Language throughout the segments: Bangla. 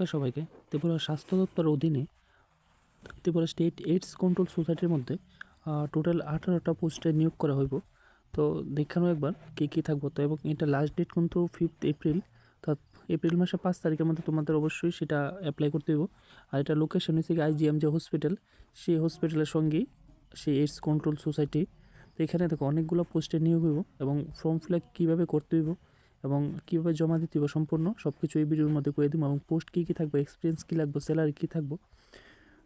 নমস্কার সবাইকে। ত্রিপুরা স্বাস্থ্য দপ্তরের অধীনে ত্রিপুরা স্টেট এইডস কন্ট্রোল সোসাইটির মধ্যে টোটাল আঠারোটা পোস্টে নিয়োগ করা হইব। তো দেখানো একবার কী কী থাকব। তো এবং এটা লাস্ট ডেট কিন্তু ফিফথ এপ্রিল তো এপ্রিল মাসের পাঁচ তারিখের মধ্যে তোমাদের অবশ্যই সেটা অ্যাপ্লাই করতে হইব। আর এটা লোকেশন হচ্ছে আইজিএম যে হসপিটাল সেই হসপিটালের সঙ্গেই সেই এইডস কন্ট্রোল সোসাইটি তো এখানে দেখো অনেকগুলো পোস্টে নিয়োগ হইব এবং ফর্ম ফিল আপ কীভাবে করতে হইব। এবং কীভাবে জমা দিতে হবে সম্পূর্ণ সব কিছু এই ভিডিওর মধ্যে করে দিব এবং পোস্ট কী কী থাকবে এক্সপিরিয়েন্স কী লাগবে স্যালারি কী থাকব।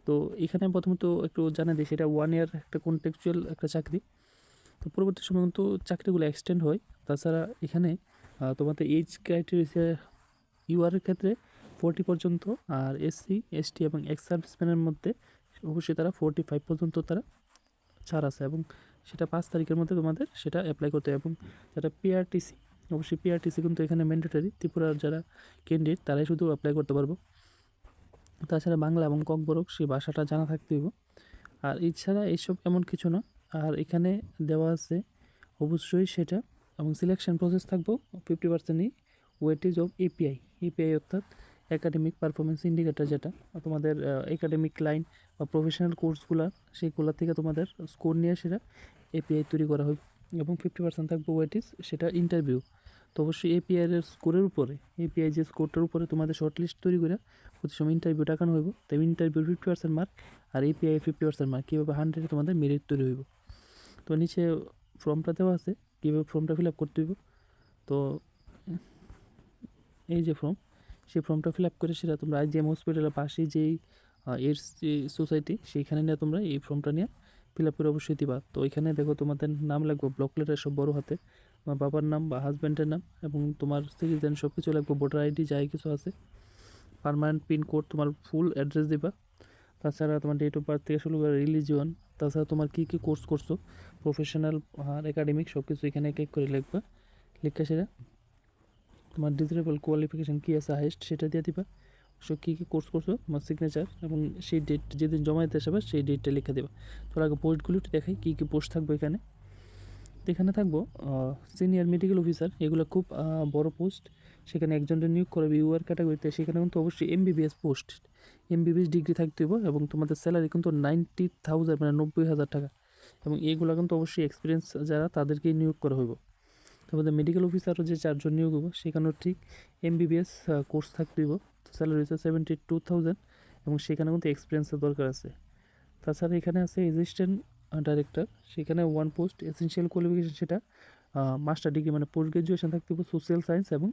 তো এখানে প্রথমত একটু জানা দিই, সেটা ওয়ান ইয়ার একটা কন্টেকচুয়াল একটা চাকরি। তো পরবর্তী সময় কিন্তু চাকরিগুলো এক্সটেন্ড হয়। তাছাড়া এখানে তোমাদের এজ ক্রাইটেরিয়া ইউআরের ক্ষেত্রে ফোরটি পর্যন্ত আর এসসি এসটি এবং এক্স সার্ভিসম্যানের মধ্যে অবশ্যই তারা ফোরটি ফাইভ পর্যন্ত তারা ছাড় আছে এবং সেটা পাঁচ তারিখের মধ্যে তোমাদের সেটা অ্যাপ্লাই করতে হবে এবং যারা পিআরটিসি অবশ্যই পিআরটিসি কিন্তু এখানে ম্যান্ডেটরি ত্রিপুরার যারা ক্যান্ডিডেট তারাই শুধু অ্যাপ্লাই করতে পারব। তাছাড়া বাংলা এবং ককবরক, সেই ভাষাটা জানা থাকতে হইব আর এছাড়া এইসব এমন কিছু না। আর এখানে দেওয়া আছে অবশ্যই সেটা। এবং সিলেকশন প্রসেস থাকব ফিফটি পার্সেন্টই ওয়েটেজ অফ এপিআই এপিআই অর্থাৎ একাডেমিক পারফরমেন্স ইন্ডিকেটার যেটা। তোমাদের একাডেমিক লাইন বা প্রফেশনাল কোর্সগুলো সেইগুলো থেকে তোমাদের স্কোর নিয়ে সেটা এপিআই তৈরি করা হবে এবং ফিফটি পার্সেন্ট থাকবে ওয়েটেজ সেটা ইন্টারভিউ তো অবশ্যই এপিআই এর স্কোরের উপরে এপিআই যে স্কোরটার উপরে তোমাদের শর্ট লিস্ট তৈরি করে প্রতি সময় ইন্টারভিউ টাকানো হইব। তাই ইন্টারভিউ ফিফটি পার্সেন্ট মার্ক আর এপিআই ফিফটি পার্সেন্ট মার্ক কীভাবে হান্ড্রেডে তোমাদের মেরিট তৈরি হইব। তো নিচে ফর্মটা দেওয়া আছে, কীভাবে ফর্মটা ফিল আপ করতে হইব। তো এই যে ফর্ম সেই ফর্মটা ফিল আপ করে সেটা তোমরা আই আইজিএম হসপিটালের পাশে যেই এইডস সোসাইটি সেইখানে নিয়ে তোমরা এই ফর্মটা নিয়ে ফিল আপ করে অবশ্যই দিবা। তো এখানে দেখো তোমাদের নাম লাগবে ব্লক লেটার সব বড় হাতে। তোমার বাবার নাম বা হাজব্যান্ডের নাম এবং তোমার সিটিজেন সব কিছু লাগবে ভোটার আইডি যাই কিছু আছে পারমানেন্ট পিনকোড তোমার ফুল অ্যাড্রেস দিবা। তাছাড়া তোমার ডেট অফ বার্থ থেকে শুরু করে রিলিজিয়ন তাছাড়া তোমার কী কী কোর্স করছ প্রফেশনাল আর একাডেমিক সব কিছু এখানে এক এক করে লিখবা। লিখে সেটা তোমার ডিজিটেবল কোয়ালিফিকেশান কী আছে হাইস্ট সেটা দিয়ে দিবা। সব কী কী কোর্স করছ, তোমার সিগনেচার এবং সেই ডেট যেদিন জমা দিতে আসবে সেই ডেটটা লিখে দেবা। তোর আগে পোস্টগুলো একটু দেখাই কী কী পোস্ট থাকবে এখানে। তো এখানে থাকব সিনিয়র মেডিকেল অফিসার এগুলো খুব বড় পোস্ট সেখানে একজনের নিয়োগ করবে ইউআর ক্যাটাগরিতে সেখানে কিন্তু অবশ্যই এমবিবিএস পোস্ট এমবিবিএস ডিগ্রি থাকতে হবে এবং তোমাদের স্যালারি কিন্তু নাইনটি থাউজেন্ড মানে নব্বই হাজার টাকা এবং এইগুলো কিন্তু অবশ্যই এক্সপিরিয়েন্স যারা, তাদেরকেই নিয়োগ করা হইব। তোমাদের মেডিকেল অফিসারও যে চারজন নিয়োগ হব সেখানেও ঠিক এমবিবিএস কোর্স থাকতে হইব স্যালারি হচ্ছে সেভেন্টি টু থাউজেন্ড এবং সেখানে কিন্তু এক্সপিরিয়েন্সের দরকার আছে। তাছাড়া এখানে আছে অ্যাসিস্ট্যান্ট ডাইরেক্টর সেখানে ওয়ান পোস্ট এসেনশিয়াল কোয়ালিফিকেশন সেটা মাস্টার ডিগ্রি মানে পোস্ট গ্রাজুয়েশন থাকতে হবে সোশ্যাল সায়েন্স এবং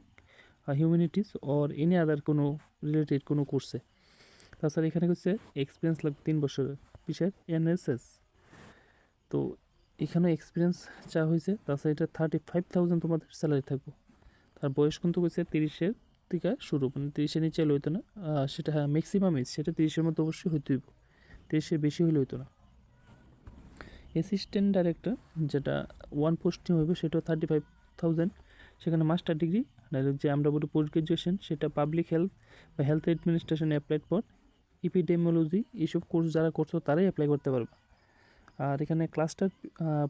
হিউম্যানিটিস অর এনি আদার কোনো রিলেটেড কোনো কোর্সে তাছাড়া এখানে হচ্ছে এক্সপিরিয়েন্স লাগবে তিন বছরের বিশেষ এনএসএস তো এখানে এক্সপিরিয়েন্স চা হয়েছে, তাছাড়া এটা থার্টি ফাইভ থাউজেন্ড তোমাদের স্যালারি থাকব। তার বয়স কিন্তু হয়েছে তিরিশের থেকে শুরু মানে তিরিশের নিচে হইতো না সেটা হ্যাঁ ম্যাক্সিমাম এজ সেটা তিরিশের মধ্যে অবশ্যই হইতে হইব। তিরিশের বেশি হলে হইতো না। অ্যাসিস্ট্যান্ট ডাইরেক্টর যেটা ওয়ান পোস্টিং হবে সেটা থার্টি ফাইভ থাউজেন্ড সেখানে মাস্টার ডিগ্রি যে আমরা বলি পোস্ট গ্রাজুয়েশন সেটা পাবলিক হেলথ বা হেলথ অ্যাডমিনিস্ট্রেশনে অ্যাপ্লাইড পর ইপিডেমোলজি এইসব কোর্স যারা করছ, তারাই অ্যাপ্লাই করতে পারবে। আর এখানে ক্লাস্টার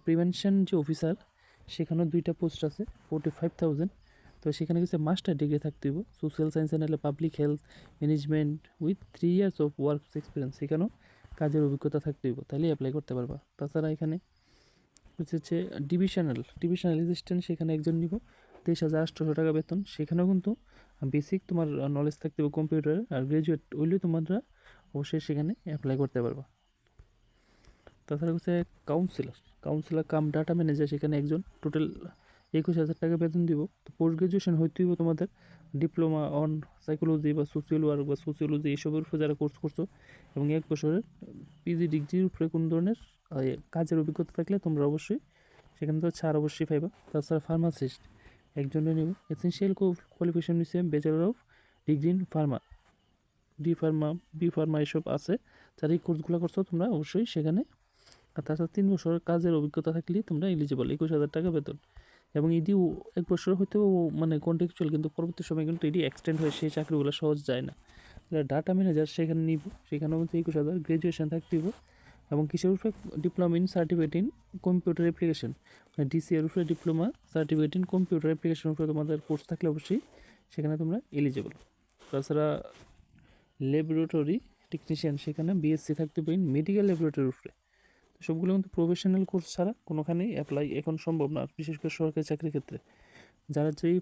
প্রিভেনশন যে অফিসার সেখানেও দুইটা পোস্ট আছে ফোর্টি ফাইভ থাউজেন্ড তো সেখানে কিছু মাস্টার ডিগ্রি থাকতে হইব। সোশ্যাল সায়েন্স নাহলে public health management with three years of work experience সেখানেও কাজের অভিজ্ঞতা থাকতে হইব তাহলেই অ্যাপ্লাই করতে পারবা। তাছাড়া এখানে হচ্ছে ডিভিশনাল ডিভিশনাল অ্যাসিস্ট্যান্ট সেখানে একজন নিব, তেইশ হাজার আটশোশো টাকা বেতন। সেখানেও কিন্তু বেসিক তোমার নলেজ থাকতে হবে কম্পিউটার আর গ্রাজুয়েট হইলেও তোমরা অবশ্যই সেখানে অ্যাপ্লাই করতে পারবা। তাছাড়া হচ্ছে counsellor counsellor cum data manager সেখানে একজন। টোটাল একুশ হাজার টাকা বেতন দিব। তো পোস্ট গ্রাজুয়েশন হইতে হইব তোমাদের ডিপ্লোমা অন সাইকোলজি বা সোশিয়াল ওয়ার্ক বা সোশিওলজি এইসবের উপর যারা কোর্স করছ এবং এক বছরের পিজি ডিগ্রির উপরে কোনো ধরনের কাজের অভিজ্ঞতা থাকলে তোমরা অবশ্যই সেখানে তো ছাড় অবশ্যই পাইবা। তাছাড়া ফার্মাসিস্ট একজনের নিব। এসেন্সিয়াল কোয়ালিফিকেশন নিচ্ছে bachelor of degree in pharma D pharma B pharma এসব আছে। যারা এই কোর্সগুলো করছ তোমরা অবশ্যই সেখানে, আর তাছাড়া তিন বছরের কাজের অভিজ্ঞতা থাকলে তোমরা এলিজিবল একুশ হাজার টাকা বেতন। এবং ইডি এক বছর হয়তো মানে কন্টেকচুয়াল কিন্তু পরবর্তী সময় কিন্তু এডি এক্সটেন্ড হয়ে সেই চাকরিগুলো সহজ যায় না। ডাটা ম্যানেজার সেখানে নিব, সেখানেও কিন্তু একুশ হাজার গ্রাজুয়েশন থাকতে হবে এবং কিসের উপরে diploma in certificate in computer application মানে ডিসি এর উপরে diploma certificate in computer application উপরে তোমাদের কোর্স থাকলে অবশ্যই সেখানে তোমরা এলিজিবল তাছাড়া ল্যাবরেটরি টেকনিশিয়ান সেখানে বিএসসি থাকতে পারেন মেডিকেল ল্যাবরেটরির উপরে। সবগুলো কিন্তু প্রফেশনাল কোর্স ছাড়া কোনোখানেই অ্যাপ্লাই এখন সম্ভব না, বিশেষ করে সরকারি চাকরির ক্ষেত্রে। যারা যেই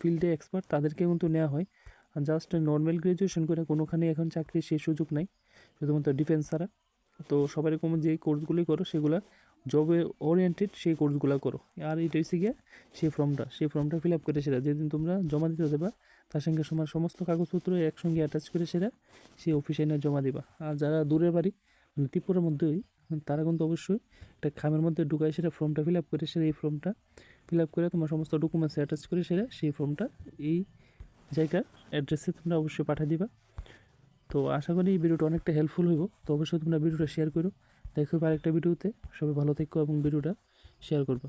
ফিল্ডে এক্সপার্ট তাদেরকে কিন্তু নেওয়া হয়। আর জাস্ট নর্মাল গ্র্যাজুয়েশন করে কোনোখানে এখন চাকরির সেই সুযোগ নাই, শুধুমাত্র ডিফেন্স ছাড়া। তো সবাই রকম যে কোর্সগুলি করো, সেগুলো জবে ওরিয়েন্টেড সেই কোর্সগুলো করো। আর এটা হচ্ছে গিয়ে সেই ফর্মটা সেই ফর্মটা ফিল আপ করে সেটা যেদিন তোমরা জমা দিতে দেবা, তার সঙ্গে তোমার সমস্ত কাগজপত্র একসঙ্গে অ্যাটাচ করে সেটা সেই অফিসে এনে জমা দিবা। আর যারা দূরের বাড়ি ত্রিপুরার মধ্যেই, তারা কিন্তু অবশ্যই একটা খামের মধ্যে ঢুকায় সেটা ফর্মটা ফিল আপ করে সেটা এই ফর্মটা ফিল আপ করে তোমার সমস্ত ডকুমেন্টস অ্যাটাচ করে সেটা সেই ফর্মটা এই জায়গার অ্যাড্রেসে তোমরা অবশ্যই পাঠিয়ে দিবা। তো আশা করি এই ভিডিওটা অনেকটা হেল্পফুল হইব। তো অবশ্যই তোমরা ভিডিওটা শেয়ার করো। দেখো আরেকটা ভিডিওতে। সবাই ভালো থেকো এবং ভিডিওটা শেয়ার করবা।